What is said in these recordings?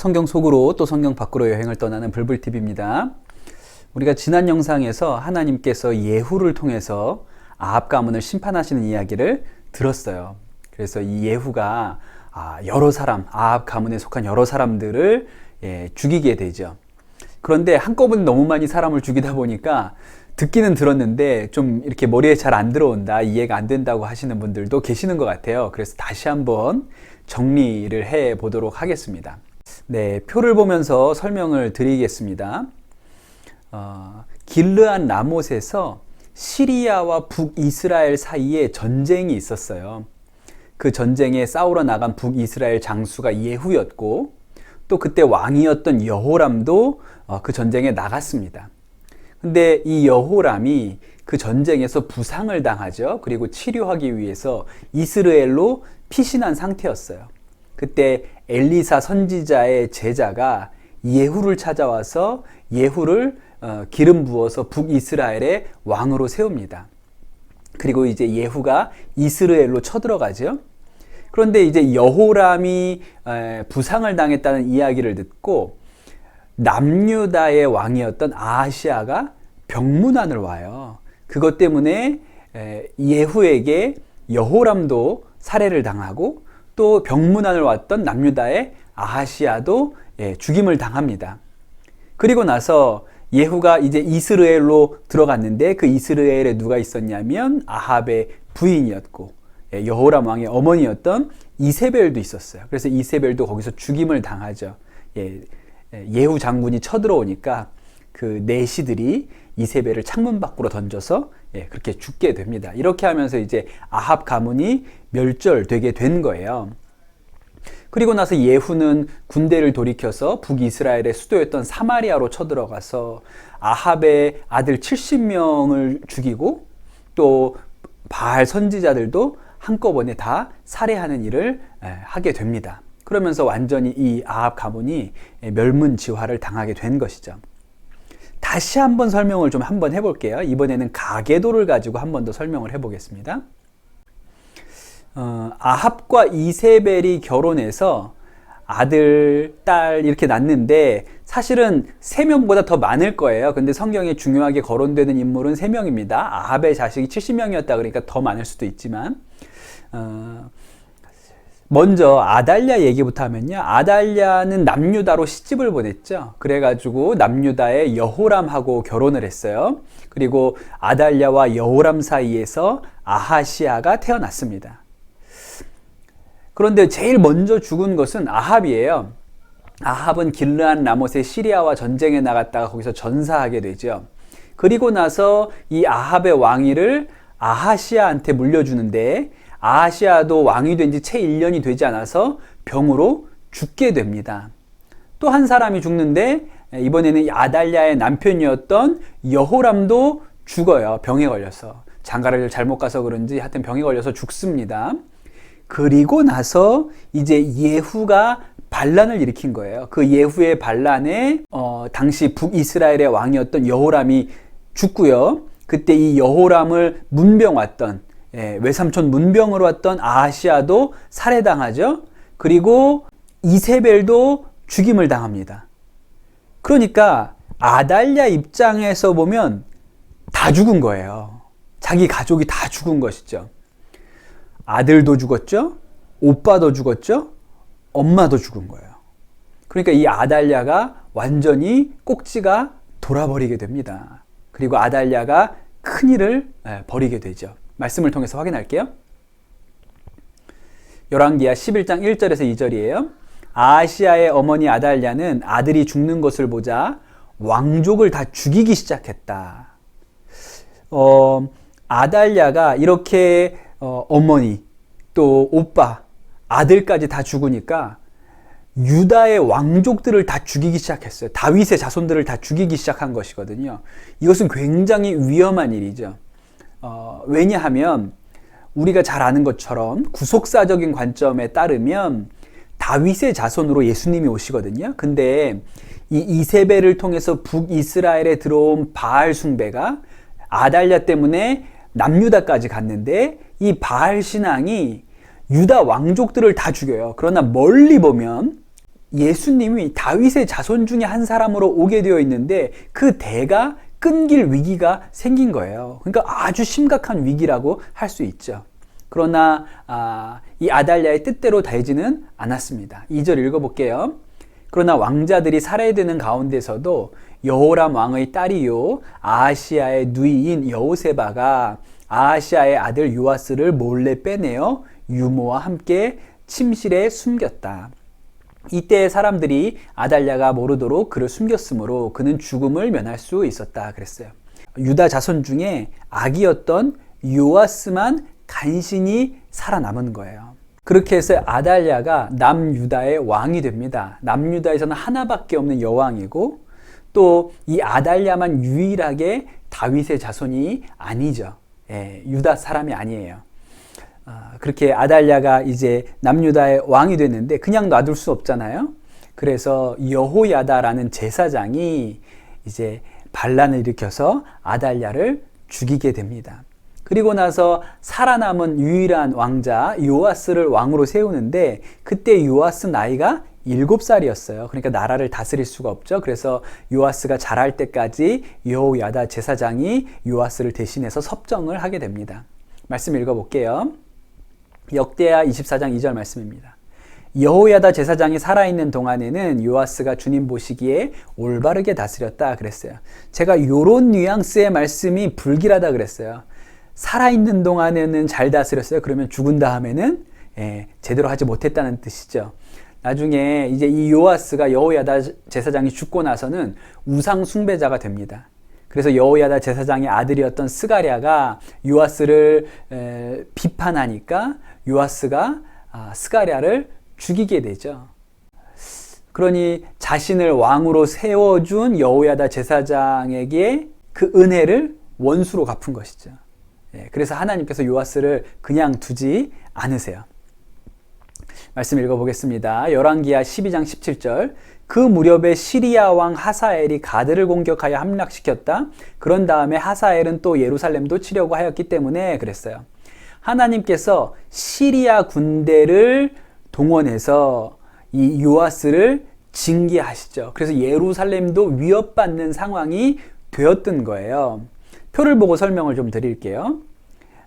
성경 속으로 또 성경 밖으로 여행을 떠나는 불불TV입니다. 우리가 지난 영상에서 하나님께서 예후를 통해서 아합 가문을 심판하시는 이야기를 들었어요. 그래서 이 예후가 아, 여러 사람, 아합 가문에 속한 여러 사람들을 예, 죽이게 되죠. 그런데 한꺼번에 너무 많이 사람을 죽이다 보니까 듣기는 들었는데 좀 이렇게 머리에 잘 안 들어온다, 이해가 안 된다고 하시는 분들도 계시는 것 같아요. 그래서 다시 한번 정리를 해 보도록 하겠습니다. 네, 표를 보면서 설명을 드리겠습니다. 어, 길르안 라못에서 시리아와 북이스라엘 사이에 전쟁이 있었어요. 그 전쟁에 싸우러 나간 북이스라엘 장수가 예후였고 또 그때 왕이었던 여호람도 어, 그 전쟁에 나갔습니다. 근데 이 여호람이 그 전쟁에서 부상을 당하죠. 그리고 치료하기 위해서 이스라엘로 피신한 상태였어요. 그때 엘리사 선지자의 제자가 예후를 찾아와서 예후를 어, 기름 부어서 북이스라엘의 왕으로 세웁니다. 그리고 이제 예후가 이스라엘로 쳐들어가죠. 그런데 이제 여호람이 부상을 당했다는 이야기를 듣고 남유다의 왕이었던 아시아가 병문안을 와요. 그것 때문에 예후에게 여호람도 살해를 당하고 또 병문안을 왔던 남유다의 아하시아도 예, 죽임을 당합니다. 그리고 나서 예후가 이제 이스라엘로 들어갔는데 그 이스라엘에 누가 있었냐면 아합의 부인이었고 예, 여호람 왕의 어머니였던 이세벨도 있었어요. 그래서 이세벨도 거기서 죽임을 당하죠. 예, 예후 장군이 쳐들어오니까 그 내시들이 이세벨을 창문 밖으로 던져서 예, 그렇게 죽게 됩니다. 이렇게 하면서 이제 아합 가문이 멸절되게 된 거예요. 그리고 나서 예후는 군대를 돌이켜서 북이스라엘의 수도였던 사마리아로 쳐들어가서 아합의 아들 70명을 죽이고 또 바알 선지자들도 한꺼번에 다 살해하는 일을 하게 됩니다. 그러면서 완전히 이 아합 가문이 멸문지화를 당하게 된 것이죠. 다시 한번 설명을 좀 한번 해볼게요. 이번에는 가계도를 가지고 한 번 더 설명을 해보겠습니다. 어, 아합과 이세벨이 결혼해서 아들, 딸 이렇게 낳는데 사실은 세 명보다 더 많을 거예요. 근데 성경에 중요하게 거론되는 인물은 세 명입니다. 아합의 자식이 70명이었다 그러니까 더 많을 수도 있지만 어, 먼저 아달랴 얘기부터 하면요. 아달랴는 남유다로 시집을 보냈죠. 그래가지고 남유다의 여호람하고 결혼을 했어요. 그리고 아달랴와 여호람 사이에서 아하시아가 태어났습니다. 그런데 제일 먼저 죽은 것은 아합이에요. 아합은 길르안 라못의 시리아와 전쟁에 나갔다가 거기서 전사하게 되죠. 그리고 나서 이 아합의 왕위를 아하시아한테 물려주는데 아시아도 왕이 된 지 채 1년이 되지 않아서 병으로 죽게 됩니다. 또 한 사람이 죽는데 이번에는 아달랴의 남편이었던 여호람도 죽어요. 병에 걸려서. 장가를 잘못 가서 그런지 하여튼 병에 걸려서 죽습니다. 그리고 나서 이제 예후가 반란을 일으킨 거예요. 그 예후의 반란에 어, 당시 북이스라엘의 왕이었던 여호람이 죽고요. 그때 이 여호람을 문병 왔던 예, 외삼촌 문병으로 왔던 아시아도 살해당하죠. 그리고 이세벨도 죽임을 당합니다. 그러니까 아달랴 입장에서 보면 다 죽은 거예요. 자기 가족이 다 죽은 것이죠. 아들도 죽었죠. 오빠도 죽었죠. 엄마도 죽은 거예요. 그러니까 이 아달랴가 완전히 꼭지가 돌아버리게 됩니다. 그리고 아달랴가 큰 일을 예, 벌이게 되죠. 말씀을 통해서 확인할게요. 열왕기하 11장 1절에서 2절이에요. 아시아의 어머니 아달랴는 아들이 죽는 것을 보자 왕족을 다 죽이기 시작했다. 어, 아달랴가 이렇게 어, 어머니 또 오빠 아들까지 다 죽으니까 유다의 왕족들을 다 죽이기 시작했어요. 다윗의 자손들을 다 죽이기 시작한 것이거든요. 이것은 굉장히 위험한 일이죠. 어, 왜냐하면 우리가 잘 아는 것처럼 구속사적인 관점에 따르면 다윗의 자손으로 예수님이 오시거든요. 근데 이 이세벨을 통해서 북이스라엘에 들어온 바알 숭배가 아달랴 때문에 남유다까지 갔는데 이 바알 신앙이 유다 왕족들을 다 죽여요. 그러나 멀리 보면 예수님이 다윗의 자손 중에 한 사람으로 오게 되어 있는데 그 대가 끊길 위기가 생긴 거예요. 그러니까 아주 심각한 위기라고 할 수 있죠. 그러나 아, 이 아달랴의 뜻대로 되지는 않았습니다. 2절 읽어볼게요. 그러나 왕자들이 살해되는 가운데서도 여호람 왕의 딸이요 아시아의 누이인 여호세바가 아시아의 아들 요아스를 몰래 빼내어 유모와 함께 침실에 숨겼다. 이때 사람들이 아달랴가 모르도록 그를 숨겼으므로 그는 죽음을 면할 수 있었다 그랬어요. 유다 자손 중에 아기였던 요아스만 간신히 살아남은 거예요. 그렇게 해서 아달랴가 남유다의 왕이 됩니다. 남유다에서는 하나밖에 없는 여왕이고 또 이 아달랴만 유일하게 다윗의 자손이 아니죠. 예, 유다 사람이 아니에요. 아, 그렇게 아달랴가 이제 남유다의 왕이 됐는데 그냥 놔둘 수 없잖아요. 그래서 여호야다라는 제사장이 이제 반란을 일으켜서 아달랴를 죽이게 됩니다. 그리고 나서 살아남은 유일한 왕자 요아스를 왕으로 세우는데 그때 요아스 나이가 7살이었어요. 그러니까 나라를 다스릴 수가 없죠. 그래서 요아스가 자랄 때까지 여호야다 제사장이 요아스를 대신해서 섭정을 하게 됩니다. 말씀 읽어볼게요. 역대하 24장 2절 말씀입니다. 여호야다 제사장이 살아있는 동안에는 요아스가 주님 보시기에 올바르게 다스렸다 그랬어요. 제가 요런 뉘앙스의 말씀이 불길하다 그랬어요. 살아있는 동안에는 잘 다스렸어요. 그러면 죽은 다음에는 예, 제대로 하지 못했다는 뜻이죠. 나중에 이제 이 요아스가 여호야다 제사장이 죽고 나서는 우상 숭배자가 됩니다. 그래서 여호야다 제사장의 아들이었던 스가랴가 요아스를 에, 비판하니까 요아스가 아, 스가랴를 죽이게 되죠. 그러니 자신을 왕으로 세워준 여호야다 제사장에게 그 은혜를 원수로 갚은 것이죠. 예, 그래서 하나님께서 요아스를 그냥 두지 않으세요. 말씀 읽어보겠습니다. 열왕기하 12장 17절. 그 무렵에 시리아 왕 하사엘이 가드를 공격하여 함락시켰다. 그런 다음에 하사엘은 또 예루살렘도 치려고 하였기 때문에 그랬어요. 하나님께서 시리아 군대를 동원해서 이 요아스를 징계하시죠. 그래서 예루살렘도 위협받는 상황이 되었던 거예요. 표를 보고 설명을 좀 드릴게요.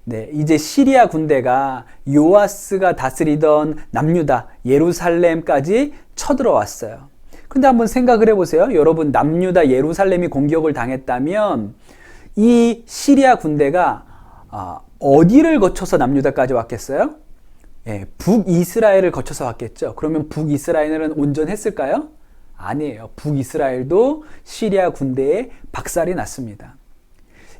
네, 이제 시리아 군대가 요아스가 다스리던 남유다, 예루살렘까지 쳐들어왔어요. 근데 한번 생각을 해보세요. 여러분, 남유다, 예루살렘이 공격을 당했다면 이 시리아 군대가 아, 어디를 거쳐서 남유다까지 왔겠어요? 예, 북이스라엘을 거쳐서 왔겠죠. 그러면 북이스라엘은 온전했을까요? 아니에요. 북이스라엘도 시리아 군대에 박살이 났습니다.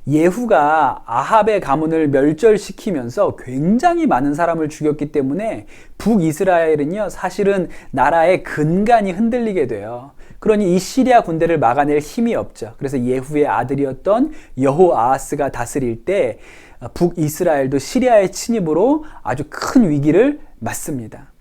예후가 아합의 가문을 멸절시키면서 굉장히 많은 사람을 죽였기 때문에 북이스라엘은요, 사실은 나라의 근간이 흔들리게 돼요. 그러니 이 시리아 군대를 막아낼 힘이 없죠. 그래서 예후의 아들이었던 여호아하스가 다스릴 때 북이스라엘도 시리아의 침입으로 아주 큰 위기를 맞습니다.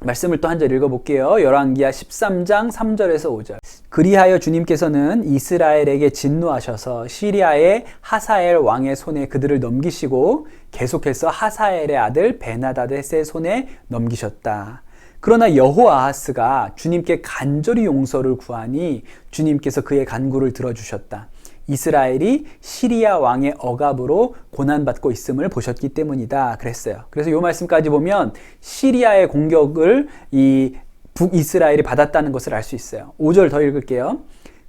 말씀을 또 한 절 읽어볼게요. 열왕기하 13장 3절에서 5절. 그리하여 주님께서는 이스라엘에게 진노하셔서 시리아의 하사엘 왕의 손에 그들을 넘기시고 계속해서 하사엘의 아들 베나다댓의 손에 넘기셨다. 그러나 여호아하스가 주님께 간절히 용서를 구하니 주님께서 그의 간구를 들어주셨다. 이스라엘이 시리아 왕의 억압으로 고난받고 있음을 보셨기 때문이다. 그랬어요. 그래서 이 말씀까지 보면 시리아의 공격을 이 북이스라엘이 받았다는 것을 알 수 있어요. 5절 더 읽을게요.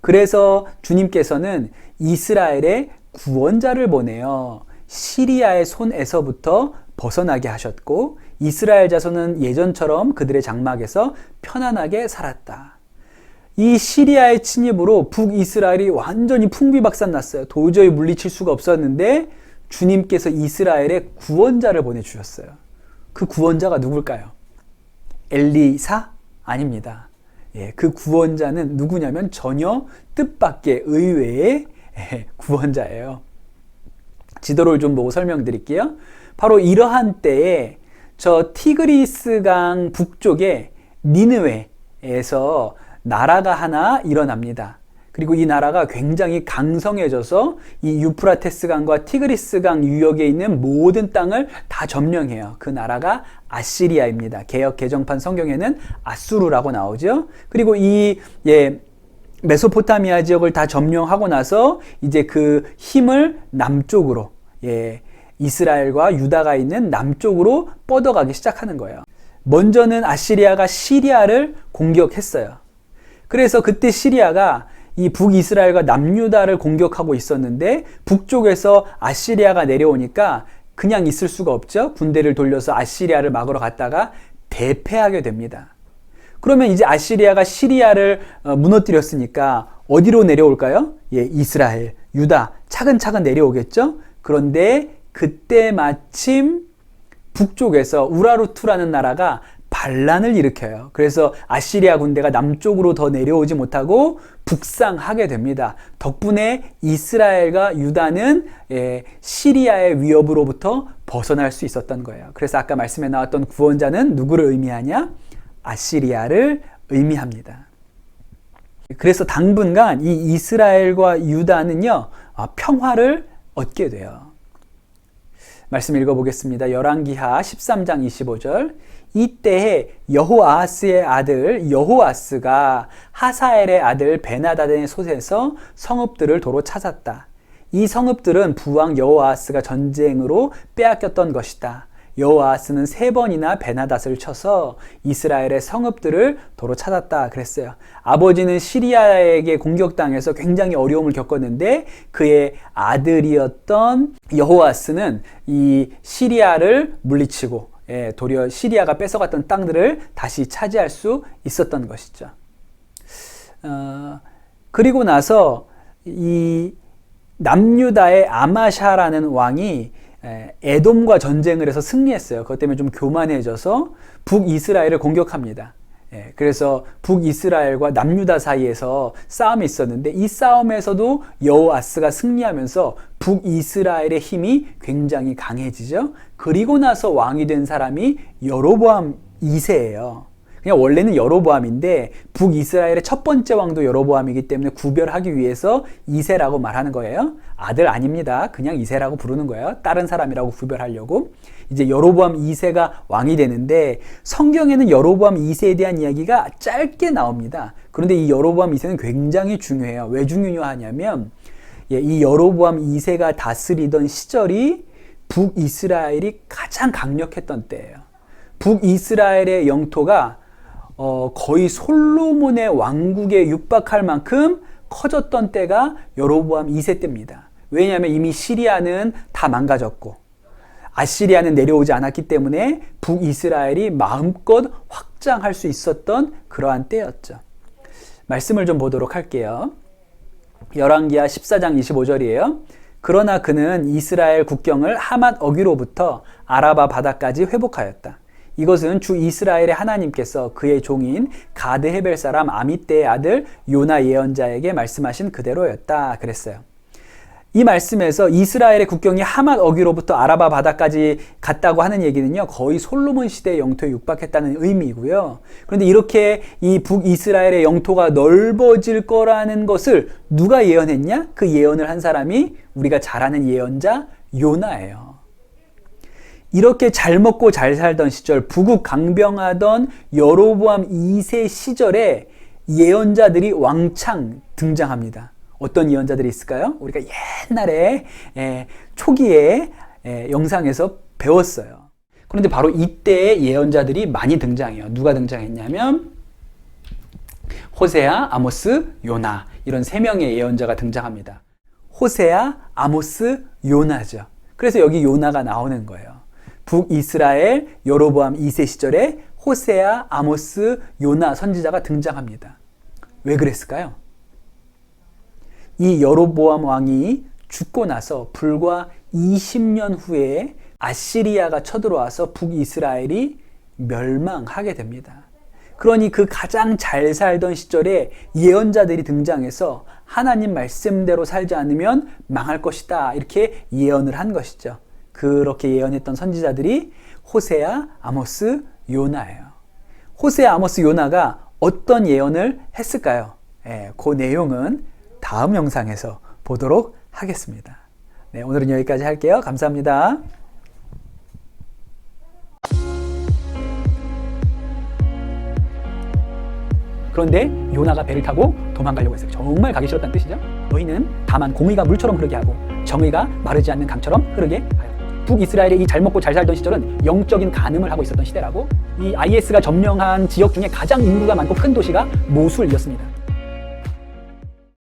그래서 주님께서는 이스라엘의 구원자를 보내어 시리아의 손에서부터 벗어나게 하셨고 이스라엘 자손은 예전처럼 그들의 장막에서 편안하게 살았다. 이 시리아의 침입으로 북이스라엘이 완전히 풍비박산 났어요. 도저히 물리칠 수가 없었는데 주님께서 이스라엘의 구원자를 보내주셨어요. 그 구원자가 누굴까요? 엘리사? 아닙니다. 예, 그 구원자는 누구냐면 전혀 뜻밖의 의외의 예, 구원자예요. 지도를 좀 보고 설명드릴게요. 바로 이러한 때에 저 티그리스강 북쪽에 니느웨에서 나라가 하나 일어납니다. 그리고 이 나라가 굉장히 강성해져서 이 유프라테스 강과 티그리스 강 유역에 있는 모든 땅을 다 점령해요. 그 나라가 아시리아입니다. 개혁 개정판 성경에는 아수르라고 나오죠. 그리고 이 예, 메소포타미아 지역을 다 점령하고 나서 이제 그 힘을 남쪽으로 예, 이스라엘과 유다가 있는 남쪽으로 뻗어가기 시작하는 거예요. 먼저는 아시리아가 시리아를 공격했어요. 그래서 그때 시리아가 이 북이스라엘과 남유다를 공격하고 있었는데 북쪽에서 아시리아가 내려오니까 그냥 있을 수가 없죠. 군대를 돌려서 아시리아를 막으러 갔다가 대패하게 됩니다. 그러면 이제 아시리아가 시리아를 어, 무너뜨렸으니까 어디로 내려올까요? 예, 이스라엘, 유다 차근차근 내려오겠죠. 그런데 그때 마침 북쪽에서 우라루투라는 나라가 반란을 일으켜요. 그래서 아시리아 군대가 남쪽으로 더 내려오지 못하고 북상하게 됩니다. 덕분에 이스라엘과 유다는 예, 시리아의 위협으로부터 벗어날 수 있었던 거예요. 그래서 아까 말씀에 나왔던 구원자는 누구를 의미하냐? 아시리아를 의미합니다. 그래서 당분간 이 이스라엘과 유다는요, 아, 평화를 얻게 돼요. 말씀 읽어보겠습니다. 열왕기하 13장 25절. 이때에 여호아스의 아들 여호아스가 하사엘의 아들 베나다덴의 솥에서 성읍들을 도로 찾았다. 이 성읍들은 부왕 여호아스가 전쟁으로 빼앗겼던 것이다. 여호아스는 세 번이나 베나닷을 쳐서 이스라엘의 성읍들을 도로 찾았다 그랬어요. 아버지는 시리아에게 공격당해서 굉장히 어려움을 겪었는데 그의 아들이었던 여호아스는 이 시리아를 물리치고 예, 도리어 시리아가 뺏어갔던 땅들을 다시 차지할 수 있었던 것이죠. 어, 그리고 나서 이 남유다의 아마샤라는 왕이 에돔과 전쟁을 해서 승리했어요. 그것 때문에 좀 교만해져서 북이스라엘을 공격합니다. 예, 그래서 북이스라엘과 남유다 사이에서 싸움이 있었는데 이 싸움에서도 여호아스가 승리하면서 북이스라엘의 힘이 굉장히 강해지죠. 그리고 나서 왕이 된 사람이 여로보암 2세예요. 그냥 원래는 여로보암인데 북이스라엘의 첫 번째 왕도 여로보암이기 때문에 구별하기 위해서 이세라고 말하는 거예요. 아들 아닙니다. 그냥 이세라고 부르는 거예요. 다른 사람이라고 구별하려고. 이제 여로보암 2세가 왕이 되는데 성경에는 여로보암 2세에 대한 이야기가 짧게 나옵니다. 그런데 이 여로보암 2세는 굉장히 중요해요. 왜 중요하냐면 예, 이 여로보암 2세가 다스리던 시절이 북이스라엘이 가장 강력했던 때예요. 북이스라엘의 영토가 어, 거의 솔로몬의 왕국에 육박할 만큼 커졌던 때가 여로보암 2세 때입니다. 왜냐하면 이미 시리아는 다 망가졌고 아시리아는 내려오지 않았기 때문에 북이스라엘이 마음껏 확장할 수 있었던 그러한 때였죠. 말씀을 좀 보도록 할게요. 열왕기하 14장 25절이에요. 그러나 그는 이스라엘 국경을 하맛 어기로부터 아라바 바다까지 회복하였다. 이것은 주 이스라엘의 하나님께서 그의 종인 가드 헤벨 사람 아미떼의 아들 요나 예언자에게 말씀하신 그대로였다 그랬어요. 이 말씀에서 이스라엘의 국경이 하맛 어기로부터 아라바 바다까지 갔다고 하는 얘기는요, 거의 솔로몬 시대의 영토에 육박했다는 의미이고요. 그런데 이렇게 이 북이스라엘의 영토가 넓어질 거라는 것을 누가 예언했냐? 그 예언을 한 사람이 우리가 잘 아는 예언자 요나예요. 이렇게 잘 먹고 잘 살던 시절 부국 강병하던 여로보암 2세 시절에 예언자들이 왕창 등장합니다. 어떤 예언자들이 있을까요? 우리가 옛날에 에, 초기에 에, 영상에서 배웠어요. 그런데 바로 이때 예언자들이 많이 등장해요. 누가 등장했냐면 호세아, 아모스, 요나 이런 세 명의 예언자가 등장합니다. 호세아, 아모스, 요나죠. 그래서 여기 요나가 나오는 거예요. 북이스라엘 여로보암 2세 시절에 호세아, 아모스, 요나 선지자가 등장합니다. 왜 그랬을까요? 이 여로보암 왕이 죽고 나서 불과 20년 후에 아시리아가 쳐들어와서 북이스라엘이 멸망하게 됩니다. 그러니 그 가장 잘 살던 시절에 예언자들이 등장해서 하나님 말씀대로 살지 않으면 망할 것이다. 이렇게 예언을 한 것이죠. 그렇게 예언했던 선지자들이 호세아, 아모스, 요나예요. 호세아, 아모스, 요나가 어떤 예언을 했을까요? 예, 그 내용은 다음 영상에서 보도록 하겠습니다. 네, 오늘은 여기까지 할게요. 감사합니다. 그런데 요나가 배를 타고 도망가려고 했어요. 정말 가기 싫었다는 뜻이죠. 너희는 다만 공의가 물처럼 흐르게 하고 정의가 마르지 않는 강처럼 흐르게 하여. 북이스라엘이 이잘 먹고 잘 살던 시절은 영적인 간음을 하고 있었던 시대라고 이 IS가 점령한 지역 중에 가장 인구가 많고 큰 도시가 모술이었습니다.